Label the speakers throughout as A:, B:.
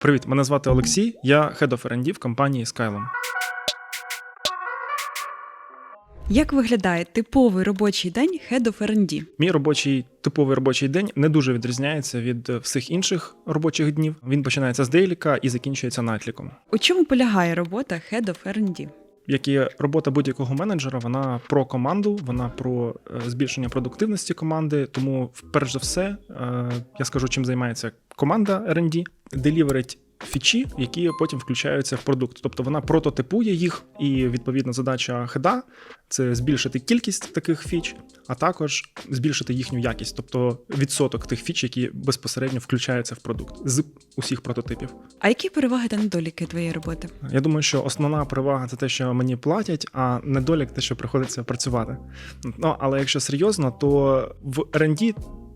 A: Привіт, мене звати Олексій. Я Head of R&D в компанії Skylum.
B: Як виглядає типовий робочий день Head of R&D?
A: Мій робочий типовий робочий день не дуже відрізняється від всіх інших робочих днів. Він починається з дейліка і закінчується найтліком.
B: У чому полягає робота Head of R&D?
A: Як і робота будь-якого менеджера, вона про команду, вона про е, збільшення продуктивності команди. Тому, перш за все, е, я скажу, чим займається команда R&D, деліверить фічі, які потім включаються в продукт. Тобто вона прототипує їх, і відповідно задача хеда це збільшити кількість таких фіч, а також збільшити їхню якість, тобто відсоток тих фіч, які безпосередньо включаються в продукт з усіх прототипів.
B: А які переваги та недоліки твоєї роботи?
A: Я думаю, що основна перевага це те, що мені платять, а недолік те, що приходиться працювати. Ну але якщо серйозно, то в R&D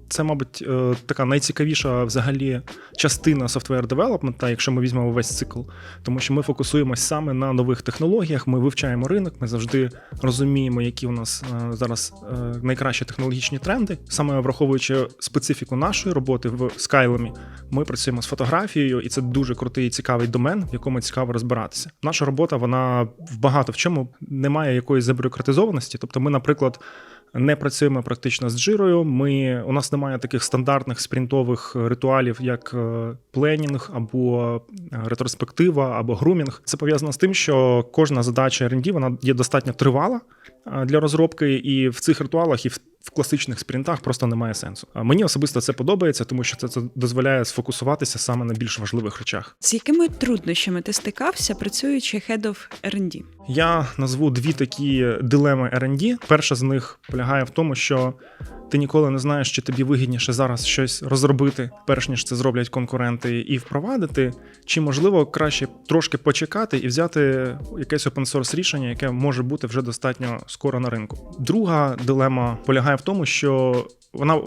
A: це, мабуть, е, така найцікавіша взагалі частина software development, якщо ми візьмемо весь цикл, тому що ми фокусуємось саме на нових технологіях. Ми вивчаємо ринок, ми завжди розуміємо, які у нас е, зараз е, найкращі технологічні тренди. Саме враховуючи специфіку нашої роботи в Skylum, ми працюємо з фотографією, і це дуже крутий і цікавий домен, в якому цікаво розбиратися. Наша робота вона в багато в чому не має якоїсь забюрократизованості. Тобто, ми, наприклад. Не працюємо практично з джирою. Ми у нас немає таких стандартних спринтових ритуалів, як е, пленінг або е, ретроспектива, або грумінг. Це пов'язано з тим, що кожна задача R&D, вона є достатньо тривала е, для розробки, і в цих ритуалах і в в класичних спринтах просто немає сенсу. А мені особисто це подобається, тому що це, це дозволяє сфокусуватися саме на більш важливих речах.
B: З якими труднощами ти стикався, працюючи Head of R&D?
A: Я назву дві такі дилеми R&D. Перша з них полягає в тому, що ти ніколи не знаєш, чи тобі вигідніше зараз щось розробити, перш ніж це зроблять конкуренти, і впровадити, чи можливо краще трошки почекати і взяти якесь open source рішення, яке може бути вже достатньо скоро на ринку. Друга дилема полягає в тому, що вона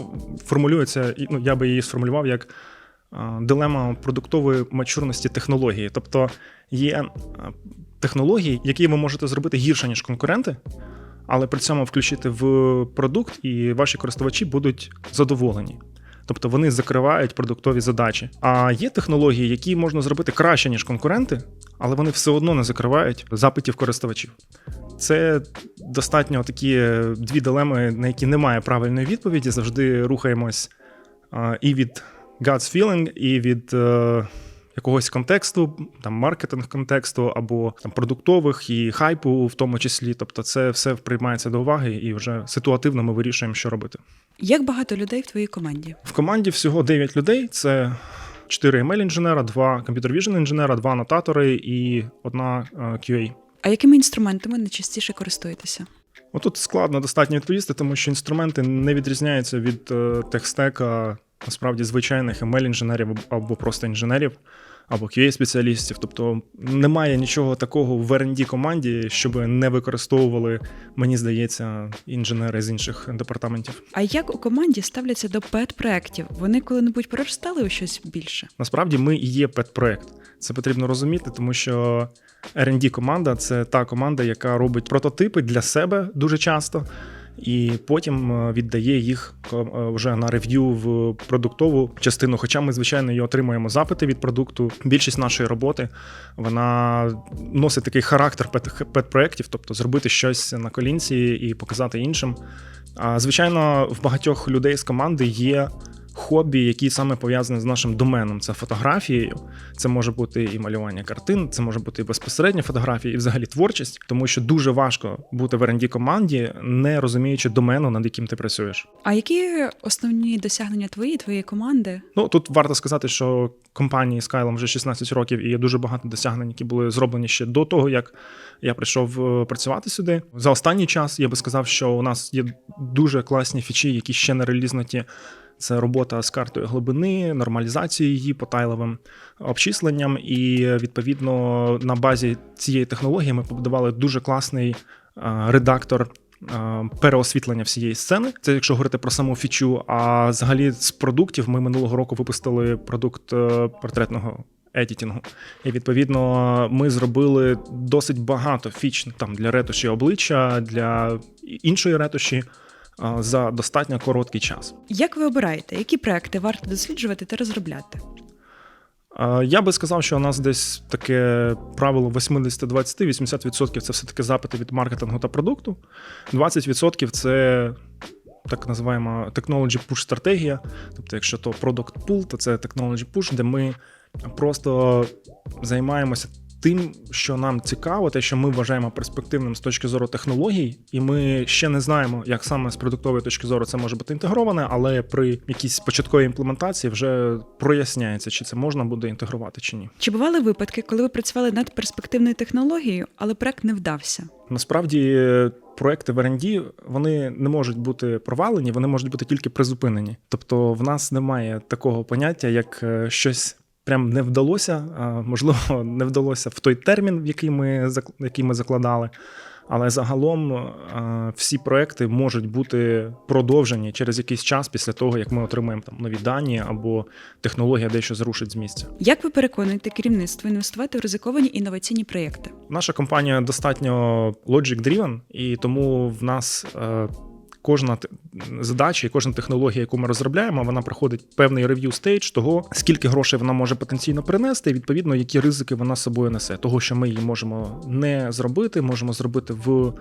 A: формулюється, ну я би її сформулював як дилема продуктової мачурності технології, тобто є технології, які ви можете зробити гірше ніж конкуренти але при цьому включити в продукт, і ваші користувачі будуть задоволені. Тобто вони закривають продуктові задачі. А є технології, які можна зробити краще, ніж конкуренти, але вони все одно не закривають запитів користувачів. Це достатньо такі дві дилеми, на які немає правильної відповіді. Завжди рухаємось і від God's feeling, і від е, якогось контексту, там маркетинг контексту або там продуктових і хайпу, в тому числі. Тобто, це все приймається до уваги, і вже ситуативно ми вирішуємо, що робити.
B: Як багато людей в твоїй команді?
A: В команді всього 9 людей. Це 4 ML інженера, 2 Computer Vision інженера, 2 анотатори і одна е, QA.
B: А якими інструментами найчастіше користуєтеся?
A: Отут складно достатньо відповісти, тому що інструменти не відрізняються від техстека насправді звичайних ML інженерів або просто інженерів або QA-спеціалістів. Тобто немає нічого такого в R&D команді, щоб не використовували, мені здається, інженери з інших департаментів.
B: А як у команді ставляться до пет-проєктів? Вони коли-небудь проростали у щось більше?
A: Насправді ми і є пет-проєкт. Це потрібно розуміти, тому що R&D команда це та команда, яка робить прототипи для себе дуже часто і потім е, віддає їх е, вже на рев'ю в продуктову частину. Хоча ми, звичайно, і отримуємо запити від продукту. Більшість нашої роботи вона носить такий характер пет-проєктів, тобто зробити щось на колінці і показати іншим. А звичайно, в багатьох людей з команди є хобі, які саме пов'язані з нашим доменом. Це фотографією, це може бути і малювання картин, це може бути і безпосередньо фотографія, і взагалі творчість, тому що дуже важко бути в rd команді, не розуміючи домену, над яким ти працюєш.
B: А які основні досягнення твої, твоєї команди?
A: Ну тут варто сказати, що компанії Skylum вже 16 років, і є дуже багато досягнень, які були зроблені ще до того, як я прийшов е, працювати сюди. За останній час я би сказав, що у нас є дуже класні фічі, які ще не релізнаті. Це робота з картою глибини, нормалізацією її потайловим обчисленням. І відповідно на базі цієї технології ми побудували дуже класний редактор. Переосвітлення всієї сцени, це якщо говорити про саму фічу. А взагалі з продуктів ми минулого року випустили продукт е, портретного едітінгу. І відповідно ми зробили досить багато фіч там для ретуші обличчя, для іншої ретуші за достатньо короткий час.
B: Як ви обираєте, які проекти варто досліджувати та розробляти?
A: Я би сказав, що у нас десь таке правило 80-20, 80% це все-таки запити від маркетингу та продукту, 20% це так називаємо technology push стратегія. Тобто, якщо то product pool, то це technology push, де ми просто займаємося тим, що нам цікаво, те, що ми вважаємо перспективним з точки зору технологій, і ми ще не знаємо, як саме з продуктової точки зору це може бути інтегроване, але при якійсь початковій імплементації вже проясняється, чи це можна буде інтегрувати чи ні.
B: Чи бували випадки, коли ви працювали над перспективною технологією, але проект не вдався?
A: Насправді е, проекти в R&D, вони не можуть бути провалені, вони можуть бути тільки призупинені. Тобто, в нас немає такого поняття, як е, щось. Прям не вдалося, можливо, не вдалося в той термін, в який ми який ми закладали. Але загалом всі проекти можуть бути продовжені через якийсь час після того, як ми отримаємо там нові дані або технологія дещо зрушить з місця.
B: Як ви переконуєте керівництво інвестувати в ризиковані інноваційні проєкти?
A: Наша компанія достатньо logic-driven, і тому в нас е, кожна задача і кожна технологія, яку ми розробляємо, вона проходить певний рев'ю стейдж того, скільки грошей вона може потенційно принести, і відповідно, які ризики вона з собою несе. Того, що ми її можемо не зробити, можемо зробити в.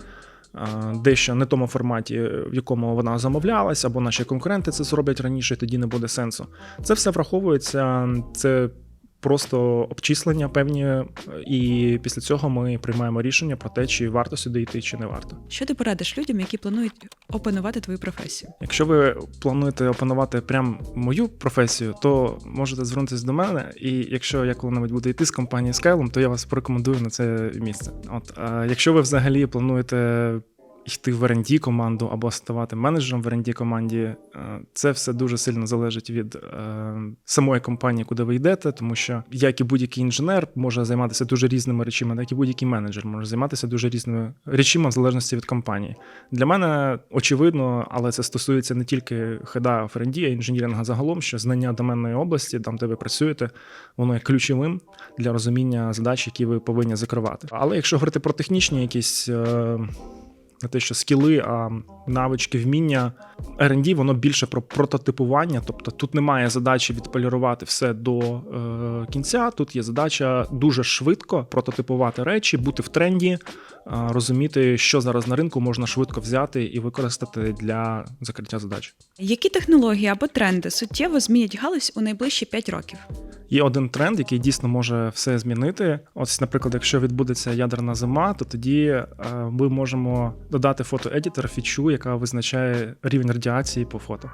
A: Дещо не тому форматі, в якому вона замовлялась, або наші конкуренти це зроблять раніше, тоді не буде сенсу. Це все враховується. Це просто обчислення певні, е, і після цього ми приймаємо рішення про те, чи варто сюди йти, чи не варто.
B: Що ти порадиш людям, які планують опанувати твою професію?
A: Якщо ви плануєте опанувати прям мою професію, то можете звернутися до мене. І якщо я коли-небудь буду йти з компанії Skylum, то я вас порекомендую на це місце. От а якщо ви взагалі плануєте йти в R&D команду або ставати менеджером в R&D команді, е, це все дуже сильно залежить від е, самої компанії, куди ви йдете, тому що як і будь-який інженер може займатися дуже різними речами, так і будь-який менеджер може займатися дуже різними речами в залежності від компанії. Для мене очевидно, але це стосується не тільки хеда в R&D, а інженіринга загалом, що знання доменної області, там де ви працюєте, воно є ключовим для розуміння задач, які ви повинні закривати. Але якщо говорити про технічні якісь. Не те, що скіли, а навички, вміння R&D, воно більше про прототипування. Тобто тут немає задачі відполірувати все до е, кінця. Тут є задача дуже швидко прототипувати речі, бути в тренді, е, розуміти, що зараз на ринку можна швидко взяти і використати для закриття задач.
B: Які технології або тренди суттєво змінять галузь у найближчі 5 років?
A: Є один тренд, який дійсно може все змінити. Ось, наприклад, якщо відбудеться ядерна зима, то тоді е, ми можемо додати фотоедітер фічу, яка визначає рівень радіації по фото.